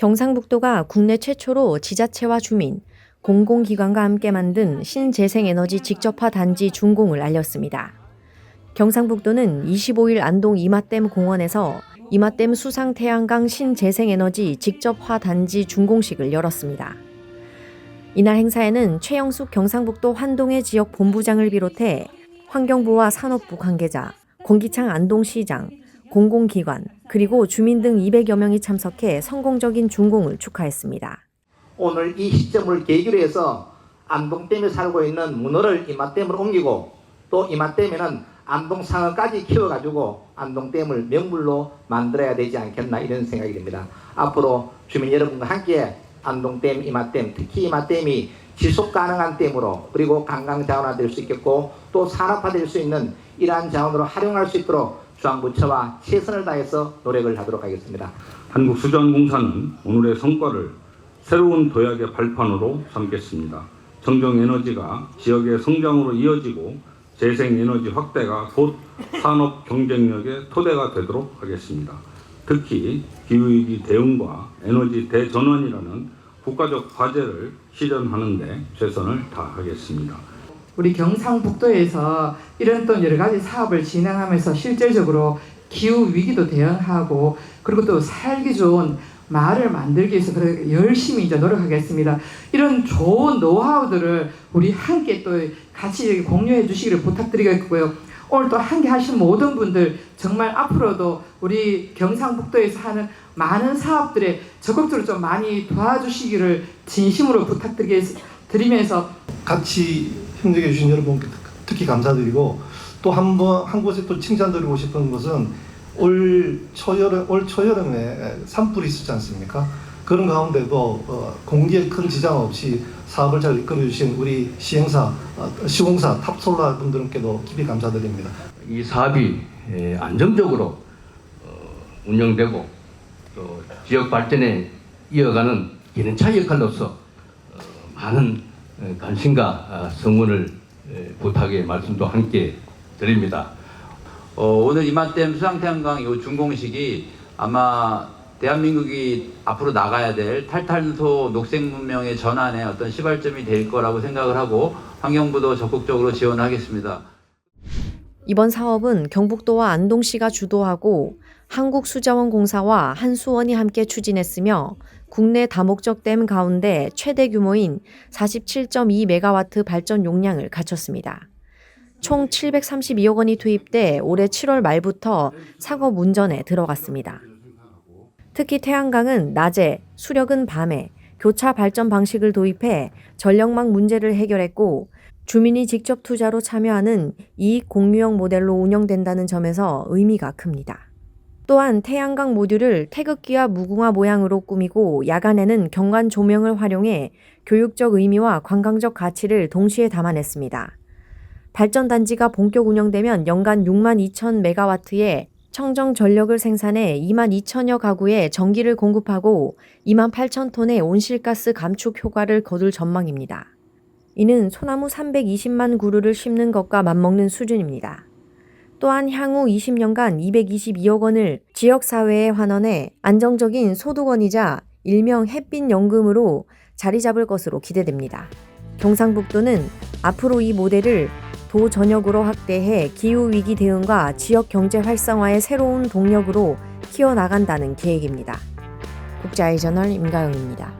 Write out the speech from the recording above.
경상북도가 국내 최초로 지자체와 주민, 공공기관과 함께 만든 신재생에너지 직접화 단지 준공을 알렸습니다. 경상북도는 25일 안동 이마댐 공원에서 이마댐 수상 태양광 신재생에너지 직접화 단지 준공식을 열었습니다. 이날 행사에는 최영숙 경상북도 환동의 지역 본부장을 비롯해 환경부와 산업부 관계자, 권기창 안동시장, 공공기관, 그리고 주민 등 200여 명이 참석해 성공적인 준공을 축하했습니다. 오늘 이 시점을 계기로 해서 안동댐에 살고 있는 문어를 이마댐으로 옮기고 또 이마댐에는 안동 상어까지 키워가지고 안동댐을 명물로 만들어야 되지 않겠나 이런 생각이 듭니다. 앞으로 주민 여러분과 함께 안동댐, 이마댐, 특히 이마댐이 지속 가능한 댐으로 그리고 관광 자원화 될 수 있겠고 또 산업화 될 수 있는 이러한 자원으로 활용할 수 있도록 중앙부처와 최선을 다해서 노력을 하도록 하겠습니다. 한국수자원공사는 오늘의 성과를 새로운 도약의 발판으로 삼겠습니다. 정정에너지가 지역의 성장으로 이어지고 재생에너지 확대가 곧 산업 경쟁력의 토대가 되도록 하겠습니다. 특히 기후위기 대응과 에너지 대전환이라는 국가적 과제를 실현하는 데 최선을 다하겠습니다. 우리 경상북도에서 이런 또 여러 가지 사업을 진행하면서 실질적으로 기후 위기도 대응하고 그리고 또 살기 좋은 마을을 만들기 위해서 열심히 이제 노력하겠습니다. 이런 좋은 노하우들을 우리 함께 또 같이 공유해 주시기를 부탁드리겠고요. 오늘 또 함께 하신 모든 분들 정말 앞으로도 우리 경상북도에서 하는 많은 사업들에 적극적으로 좀 많이 도와주시기를 진심으로 부탁드리 면서 같이 협력해 주신 여러분께 특히 감사드리고 또 한 번 한 곳에 또 칭찬드리고 싶은 것은 올 초여름 올 초여름에 산불이 있었지 않습니까? 그런 가운데도 어, 공기에 큰 지장 없이 사업을 잘 이끌어 주신 우리 시행사 어, 시공사 탑솔라 분들께도 깊이 감사드립니다. 이 사업이 에, 안정적으로 어, 운영되고 또 지역 발전에 이어가는 기능차 역할로서 어, 많은 에, 관심과 아, 성원을 에, 부탁의 말씀도 함께 드립니다. 어, 오늘 이맘댐 수상태양광 요 준공식이 아마 대한민국이 앞으로 나가야 될 탈탄소 녹색 문명의 전환의 어떤 시발점이 될 거라고 생각을 하고 환경부도 적극적으로 지원하겠습니다. 이번 사업은 경북도와 안동시가 주도하고 한국수자원공사와 한수원이 함께 추진했으며 국내 다목적 댐 가운데 최대 규모인 47.2메가와트 발전 용량을 갖췄습니다. 총 732억 원이 투입돼 올해 7월 말부터 상업 운전에 들어갔습니다. 특히 태양광은 낮에, 수력은 밤에 교차 발전 방식을 도입해 전력망 문제를 해결했고 주민이 직접 투자로 참여하는 이익 공유형 모델로 운영된다는 점에서 의미가 큽니다. 또한 태양광 모듈을 태극기와 무궁화 모양으로 꾸미고 야간에는 경관 조명을 활용해 교육적 의미와 관광적 가치를 동시에 담아냈습니다. 발전단지가 본격 운영되면 연간 6만 2천 메가와트의 청정 전력을 생산해 2만 2천여 가구에 전기를 공급하고 2만 8천 톤의 온실가스 감축 효과를 거둘 전망입니다. 이는 소나무 320만 그루를 심는 것과 맞먹는 수준입니다. 또한 향후 20년간 222억 원을 지역사회에 환원해 안정적인 소득원이자 일명 햇빛 연금으로 자리 잡을 것으로 기대됩니다. 경상북도는 앞으로 이 모델을 도 전역으로 확대해 기후위기 대응과 지역 경제 활성화의 새로운 동력으로 키워나간다는 계획입니다. 국제아이저널 임가영입니다.